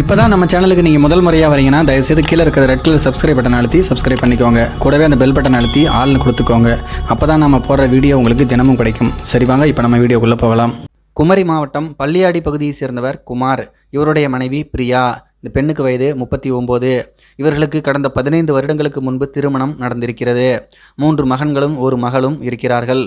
இப்போ தான் நம்ம சேனலுக்கு நீங்கள் முதல் முறையாக வரீங்கன்னா தயவுசெய்து கீழே இருக்கிற ரெட் கலர் சப்ஸ்கிரைப் பட்டன் அழுத்தி சப்ஸ்கிரைப் பண்ணிக்கோங்க. கூடவே அந்த பெல் பட்டன் அழுத்தி ஆள்னு கொடுத்துக்கோங்க. அப்போ தான் நம்ம போடுற வீடியோ உங்களுக்கு தினமும் கிடைக்கும். சரி வாங்க இப்போ நம்ம வீடியோக்குள்ளே போகலாம். குமரி மாவட்டம் பள்ளியாடி பகுதியை சேர்ந்தவர் குமார். இவருடைய மனைவி பிரியா. இந்த பெண்ணுக்கு வயது முப்பத்தி ஒம்பது. இவர்களுக்கு கடந்த பதினைந்து வருடங்களுக்கு முன்பு திருமணம் நடந்திருக்கிறது. மூன்று மகன்களும் ஒரு மகளும் இருக்கிறார்கள்.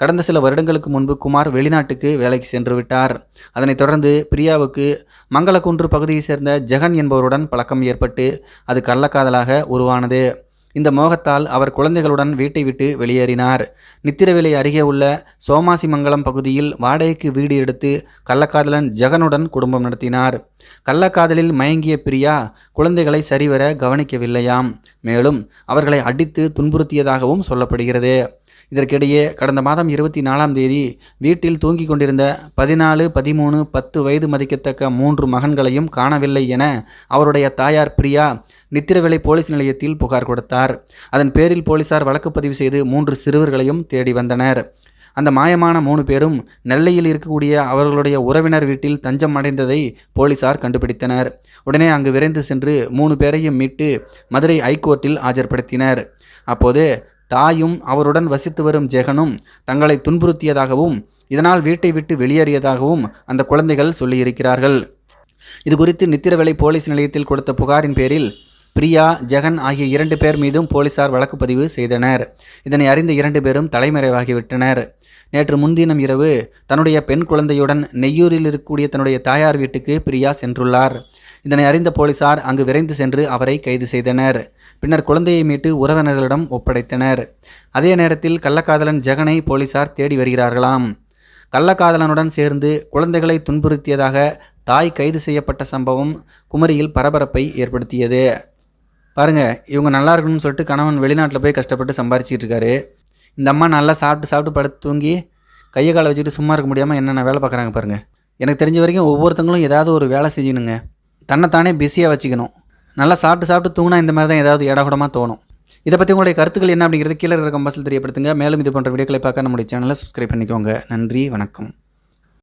கடந்த சில வருடங்களுக்கு முன்பு குமார் வெளிநாட்டுக்கு வேலைக்கு சென்று விட்டார். அதனைத் தொடர்ந்து பிரியாவுக்கு மங்களக்குன்று பகுதியைச் சேர்ந்த ஜெகன் என்பவருடன் பழக்கம் ஏற்பட்டு அது கள்ளக்காதலாக உருவானது. இந்த மோகத்தால் அவர் குழந்தைகளுடன் வீட்டை விட்டு வெளியேறினார். நித்திரவேலை அருகே உள்ள சோமாசிமங்கலம் பகுதியில் வாடகைக்கு வீடு எடுத்து கள்ளக்காதலன் ஜெகனுடன் குடும்பம் நடத்தினார். கள்ளக்காதலில் மயங்கிய பிரியா குழந்தைகளை சரிவர கவனிக்கவில்லையாம். மேலும் அவர்களை அடித்து துன்புறுத்தியதாகவும் சொல்லப்படுகிறது. இதற்கிடையே கடந்த மாதம் இருபத்தி நாலாம் தேதி வீட்டில் தூங்கிக் கொண்டிருந்த பதினாலு பதிமூணு பத்து வயது மதிக்கத்தக்க மூன்று மகன்களையும் காணவில்லை என அவருடைய தாயார் பிரியா நித்திரவிலை போலீஸ் நிலையத்தில் புகார் கொடுத்தார். அதன் பேரில் போலீசார் வழக்கு பதிவு செய்து மூன்று சிறுவர்களையும் தேடி வந்தனர். அந்த மாயமான மூணு பேரும் நெல்லையில் இருக்கக்கூடிய அவர்களுடைய உறவினர் வீட்டில் தஞ்சம் அடைந்ததை போலீசார் கண்டுபிடித்தனர். உடனே அங்கு விரைந்து சென்று மூணு பேரையும் மீட்டு மதுரை ஐகோர்ட்டில் ஆஜர்படுத்தினர். அப்போது தாயும் அவருடன் வசித்து வரும் ஜெகனும் தங்களை துன்புறுத்தியதாகவும் இதனால் வீட்டை விட்டு வெளியேறியதாகவும் அந்த குழந்தைகள் சொல்லியிருக்கிறார்கள். இது குறித்து நித்திரவேலை போலீஸ் நிலையத்தில் கொடுத்த புகாரின் பேரில் பிரியா ஜெகன் ஆகிய இரண்டு பேர் மீதும் போலீசார் வழக்கு பதிவு செய்தனர். இதனை அறிந்த இரண்டு பேரும் தலைமறைவாகிவிட்டனர். நேற்று முன்தினம் இரவு தன்னுடைய பெண் குழந்தையுடன் நெய்யூரில் இருக்கக்கூடிய தன்னுடைய தாயார் வீட்டுக்கு பிரியா சென்றுள்ளார். இதனை அறிந்த போலீசார் அங்கு விரைந்து சென்று அவரை கைது செய்தனர். பின்னர் குழந்தையை மீட்டு உறவினர்களிடம் ஒப்படைத்தனர். அதே நேரத்தில் கள்ளக்காதலன் ஜெகனை போலீசார் தேடி வருகிறார்களாம். கள்ளக்காதலனுடன் சேர்ந்து குழந்தைகளை துன்புறுத்தியதாக தாய் கைது செய்யப்பட்ட சம்பவம் குமரியில் பரபரப்பை ஏற்படுத்தியது. பாருங்க இவங்க நல்லா இருக்கணும்னு சொல்லிட்டு கணவன் வெளிநாட்டில் போய் கஷ்டப்பட்டு சம்பாரிச்சிக்கிட்டு இருக்காரு. இந்த அம்மா நல்லா சாப்பிட்டு சாப்பிட்டு படுத்து தூங்கி கையை காலை வச்சுட்டு சும்மா இருக்க முடியாமல் என்னென்ன வேலை பார்க்குறாங்க பாருங்கள் எனக்கு தெரிஞ்ச வரைக்கும் ஒவ்வொருத்தங்களும் ஏதாவது ஒரு வேலை செய்யணுங்க. தன்னைத்தானே பிஸியாக வச்சுக்கணும். நல்லா சாப்பிட்டு சாப்பிட்டு தூங்கினா இந்த மாதிரி தான் ஏதாவது இடகுடமாக தோணும். இதை பற்றி உங்களுடைய கருத்துக்கள் என்ன அப்படிங்கிறது கீழே இருக்கிற கம்பஸில் தெரியப்படுத்துங்க. மேலும் இது போன்ற வீடியோக்களை பார்க்க நம்முடைய சேனலை சப்ஸ்கிரைப் பண்ணிக்கோங்க. நன்றி வணக்கம்.